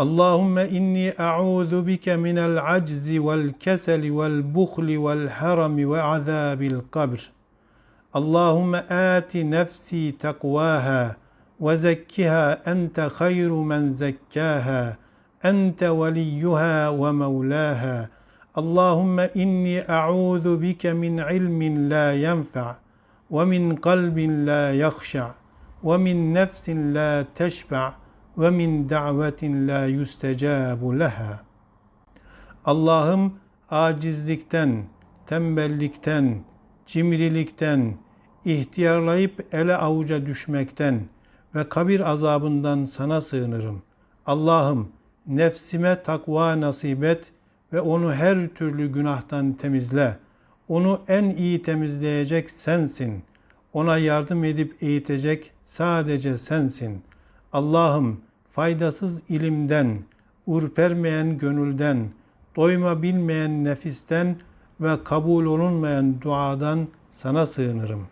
اللهم إني أعوذ بك من العجز والكسل والبخل والحرم وعذاب القبر. اللهم آت نفسي تقواها وزكها أنت خير من زكاها أنت وليها ومولاها. اللهم إني أعوذ بك من علم لا ينفع ومن قلب لا يخشع ومن نفس لا تشبع ve min da'vetin la yustecabu leha. Allah'ım acizlikten, tembellikten, cimrilikten, ihtiyarlayıp ele avuca düşmekten ve kabir azabından sana sığınırım. Allah'ım nefsime takva nasip et ve onu her türlü günahtan temizle. Onu en iyi temizleyecek sensin. Ona yardım edip eğitecek sadece sensin. Allah'ım faydasız ilimden, ürpermeyen gönülden, doyma bilmeyen nefisten ve kabul olunmayan duadan sana sığınırım.